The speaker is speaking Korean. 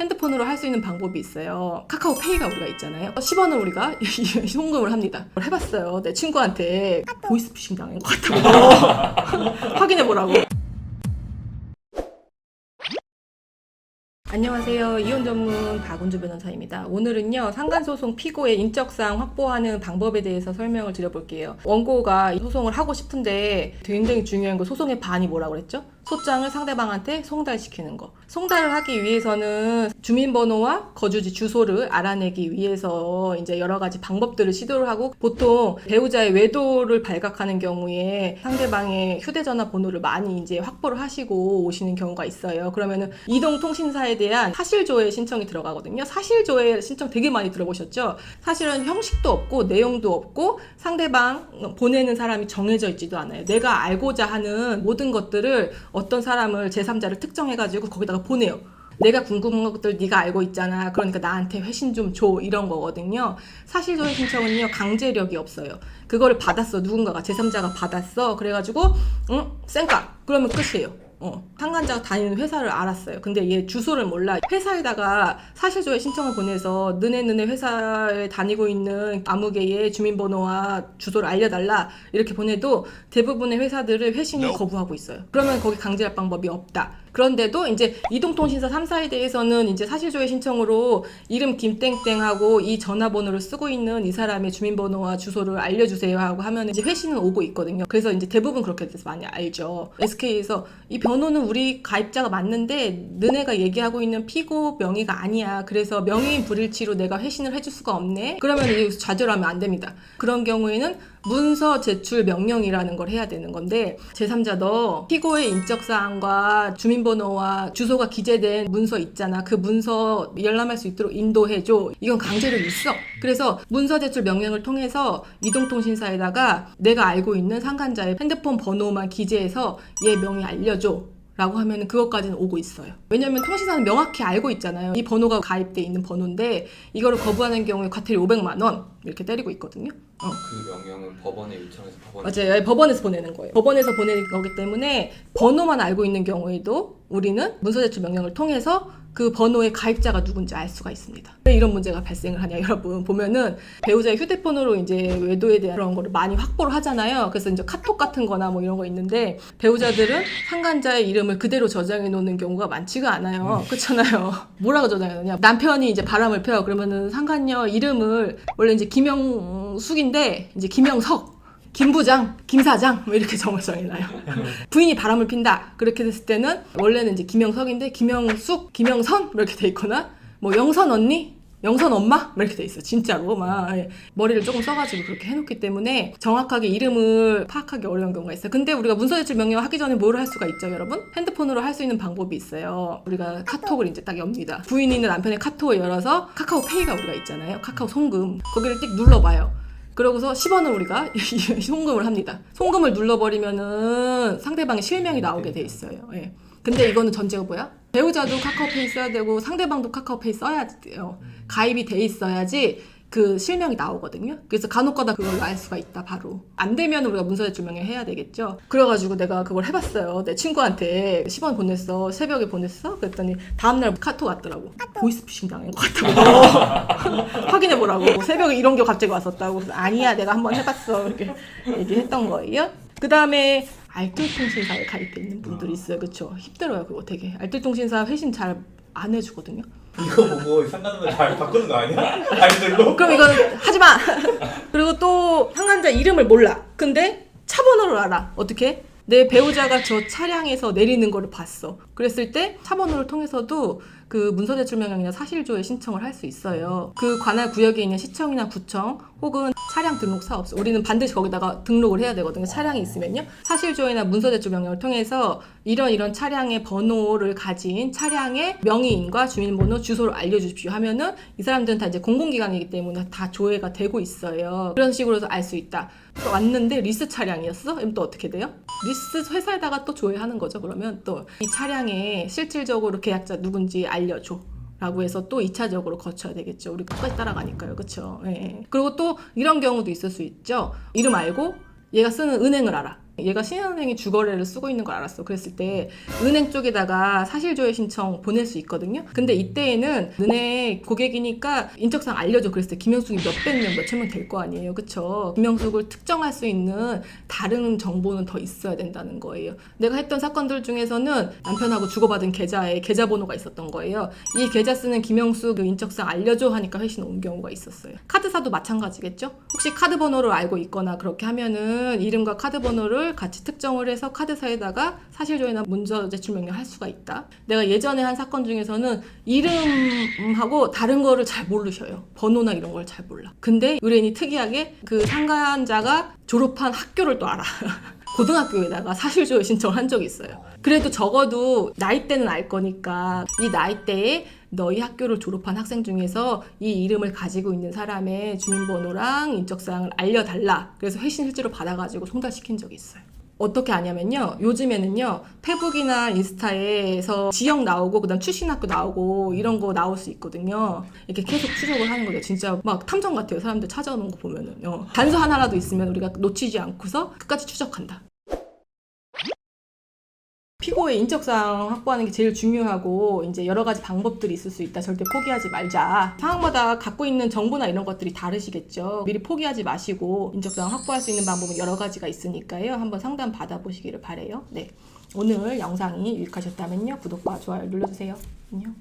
핸드폰으로 할 수 있는 방법이 있어요. 카카오페이가 우리가 있잖아요. 10원을 우리가 송금을 합니다. 해봤어요. 내 친구한테 보이스피싱 당한 것 같다고 확인해 보라고. 안녕하세요. 이혼 전문 박은주 변호사입니다. 오늘은요, 상간소송 피고의 인적사항 확보하는 방법에 대해서 설명을 드려볼게요. 원고가 소송을 하고 싶은데 굉장히 중요한 거 소송의 반이 뭐라고 그랬죠? 소장을 상대방한테 송달시키는 거. 송달을 하기 위해서는 주민번호와 거주지 주소를 알아내기 위해서 이제 여러 가지 방법들을 시도를 하고 보통 배우자의 외도를 발각하는 경우에 상대방의 휴대전화 번호를 많이 이제 확보를 하시고 오시는 경우가 있어요. 그러면은 이동통신사에 대한 사실조회 신청이 들어가거든요. 사실조회 신청 되게 많이 들어보셨죠? 사실은 형식도 없고 내용도 없고 상대방 보내는 사람이 정해져 있지도 않아요. 내가 알고자 하는 모든 것들을 어떤 사람을 제3자를 특정해가지고 거기다가 보내요. 내가 궁금한 것들 네가 알고 있잖아. 그러니까 나한테 회신 좀 줘. 이런 거거든요. 사실조회 신청은요. 강제력이 없어요. 그거를 받았어. 누군가가 제3자가 받았어. 그래가지고 응? 쌩까. 그러면 끝이에요. 어, 상간자가 다니는 회사를 알았어요. 근데 얘 주소를 몰라. 회사에다가 사실조회 신청을 보내서 너네 너네 회사에 다니고 있는 아무개의 주민번호와 주소를 알려달라 이렇게 보내도 대부분의 회사들을 회신을 거부하고 있어요. 그러면 거기 강제할 방법이 없다. 그런데도 이제 이동통신사 3사에 대해서는 이제 사실조회 신청으로 이름 김땡땡하고 이 전화번호를 쓰고 있는 이 사람의 주민번호와 주소를 알려주세요 하고 하면 이제 회신은 오고 있거든요. 그래서 이제 대부분 그렇게 돼서 많이 알죠. SK에서 이 번호는 우리 가입자가 맞는데 너네가 얘기하고 있는 피고 명의가 아니야. 그래서 명의인 불일치로 내가 회신을 해줄 수가 없네. 그러면 이게 좌절하면 안 됩니다. 그런 경우에는 문서 제출 명령이라는 걸 해야 되는 건데 제3자 너 피고의 인적 사항과 주민번호와 주소가 기재된 문서 있잖아. 그 문서 열람할 수 있도록 인도해 줘. 이건 강제로 있어. 그래서 문서 제출 명령을 통해서 이동통신사에다가 내가 알고 있는 상간자의 핸드폰 번호만 기재해서 얘 명의 알려줘 라고 하면 그것까지는 오고 있어요. 왜냐면 통신사는 명확히 알고 있잖아요. 이 번호가 가입돼 있는 번호인데 이거를 거부하는 경우에 과태료 500만 원 이렇게 때리고 있거든요. 어. 그 명령은 법원에 요청해서 법원에 맞아요. 법원에서 보내는 거예요. 법원에서 보내는 거기 때문에 번호만 알고 있는 경우에도 우리는 문서제출 명령을 통해서 그 번호의 가입자가 누군지 알 수가 있습니다. 왜 이런 문제가 발생을 하냐, 여러분. 보면은 배우자의 휴대폰으로 이제 외도에 대한 그런 거를 많이 확보를 하잖아요. 그래서 이제 카톡 같은 거나 뭐 이런 거 있는데 배우자들은 상간자의 이름을 그대로 저장해 놓는 경우가 많지가 않아요. 그렇잖아요. 뭐라고 저장해 놓냐. 남편이 이제 바람을 펴요. 그러면은 상간녀 이름을 원래 이제 김영숙인데 이제 김영석 김 부장, 김 사장 뭐 이렇게 정을 정해놔요. 부인이 바람을 핀다. 그렇게 됐을 때는 원래는 이제 김영석인데 김영숙, 김영선 뭐 이렇게 돼 있거나 뭐 영선 언니, 영선 엄마 뭐 이렇게 돼 있어. 진짜로 막 예. 머리를 조금 써가지고 그렇게 해놓기 때문에 정확하게 이름을 파악하기 어려운 경우가 있어요. 근데 우리가 문서제출 명령 하기 전에 뭘 할 수가 있죠, 여러분? 핸드폰으로 할 수 있는 방법이 있어요. 우리가 카톡을 이제 딱 엽니다. 부인이 있는 남편의 카톡을 열어서 카카오 페이가 우리가 있잖아요. 카카오 송금 거기를 띡 눌러봐요. 그러고서 10원을 우리가 송금을 합니다. 송금을 눌러버리면은 상대방의 실명이 나오게 돼 있어요. 예. 근데 이거는 전제가 뭐야? 배우자도 카카오페이 써야 되고 상대방도 카카오페이 써야 돼요. 가입이 돼 있어야지 그 실명이 나오거든요. 그래서 간혹가다 그걸 알 수가 있다 바로. 안 되면 우리가 문서제출 명령 해야 되겠죠. 그래가지고 내가 그걸 해봤어요. 내 친구한테 10원 보냈어. 새벽에 보냈어. 그랬더니 다음날 카톡 왔더라고. 보이스피싱 당한 것 같다고. 확인해 보라고. 새벽에 이런 게 갑자기 왔었다고. 그래서 아니야, 내가 한번 해봤어. 이렇게 얘기했던 거예요. 그 다음에 알뜰통신사에 가입돼 있는 분들이 있어요. 그쵸? 힘들어요, 그거 되게. 알뜰통신사 회신 잘 안 해주거든요. 이거 보고 상관없는 잘 바꾸는 거 아니야? 알들로? 그럼 이건 하지 마. 그리고 또 상간자 이름을 몰라. 근데 차 번호를 알아. 어떻게? 내 배우자가 저 차량에서 내리는 거를 봤어. 그랬을 때 차 번호를 통해서도 그 문서제출 명령이나 사실조회 신청을 할 수 있어요. 그 관할 구역에 있는 시청이나 구청 혹은 차량 등록 사업소 우리는 반드시 거기다가 등록을 해야 되거든요. 차량이 있으면요. 사실조회나 문서제출 명령을 통해서 이런 이런 차량의 번호를 가진 차량의 명의인과 주민번호 주소를 알려주십시오 하면은 이 사람들은 다 이제 공공기관이기 때문에 다 조회가 되고 있어요. 그런 식으로 해서 알 수 있다. 또 왔는데 리스 차량이었어? 그럼 또 어떻게 돼요? 리스 회사에다가 또 조회하는 거죠. 그러면 또 이 차량에 실질적으로 계약자 누군지 알려줘. 라고 해서 또 2차적으로 거쳐야 되겠죠. 우리 끝까지 따라가니까요. 그쵸? 예. 그리고 또 이런 경우도 있을 수 있죠. 이름 알고 얘가 쓰는 은행을 알아. 얘가 신한은행이 주거래를 쓰고 있는 걸 알았어. 그랬을 때 은행 쪽에다가 사실조회 신청 보낼 수 있거든요. 근데 이때에는 은행 고객이니까 인적사항 알려줘. 그랬을 때 김영숙이 몇백 명, 몇천 명 될 거 아니에요. 그쵸? 김영숙을 특정할 수 있는 다른 정보는 더 있어야 된다는 거예요. 내가 했던 사건들 중에서는 남편하고 주고받은 계좌에 계좌번호가 있었던 거예요. 이 계좌 쓰는 김영숙 그 인적사항 알려줘 하니까 회신 온 경우가 있었어요. 카드사도 마찬가지겠죠? 혹시 카드 번호를 알고 있거나 그렇게 하면은 이름과 카드 번호를 같이 특정을 해서 카드사에다가 사실조회나 문서 제출 명령 할 수가 있다. 내가 예전에 한 사건 중에서는 이름하고 다른 거를 잘 모르셔요. 번호나 이런 걸 잘 몰라. 근데 의뢰인이 특이하게 그 상간자가 졸업한 학교를 또 알아. 고등학교에다가 사실조회 신청을 한 적이 있어요. 그래도 적어도 나이대는 알 거니까 이 나이대에 너희 학교를 졸업한 학생 중에서 이 이름을 가지고 있는 사람의 주민번호랑 인적사항을 알려달라. 그래서 회신 실제로 받아가지고 송달시킨 적이 있어요. 어떻게 하냐면요. 요즘에는요. 페북이나 인스타에서 지역 나오고 그다음 출신 학교 나오고 이런 거 나올 수 있거든요. 이렇게 계속 추적을 하는 거죠. 진짜 막 탐정 같아요. 사람들 찾아오는 거 보면은요. 단서 하나라도 있으면 우리가 놓치지 않고서 끝까지 추적한다. 피고의 인적사항 확보하는 게 제일 중요하고 이제 여러 가지 방법들이 있을 수 있다. 절대 포기하지 말자. 상황마다 갖고 있는 정보나 이런 것들이 다르시겠죠. 미리 포기하지 마시고 인적사항 확보할 수 있는 방법은 여러 가지가 있으니까요. 한번 상담 받아보시기를 바래요. 네. 오늘 영상이 유익하셨다면요. 구독과 좋아요 눌러주세요. 안녕.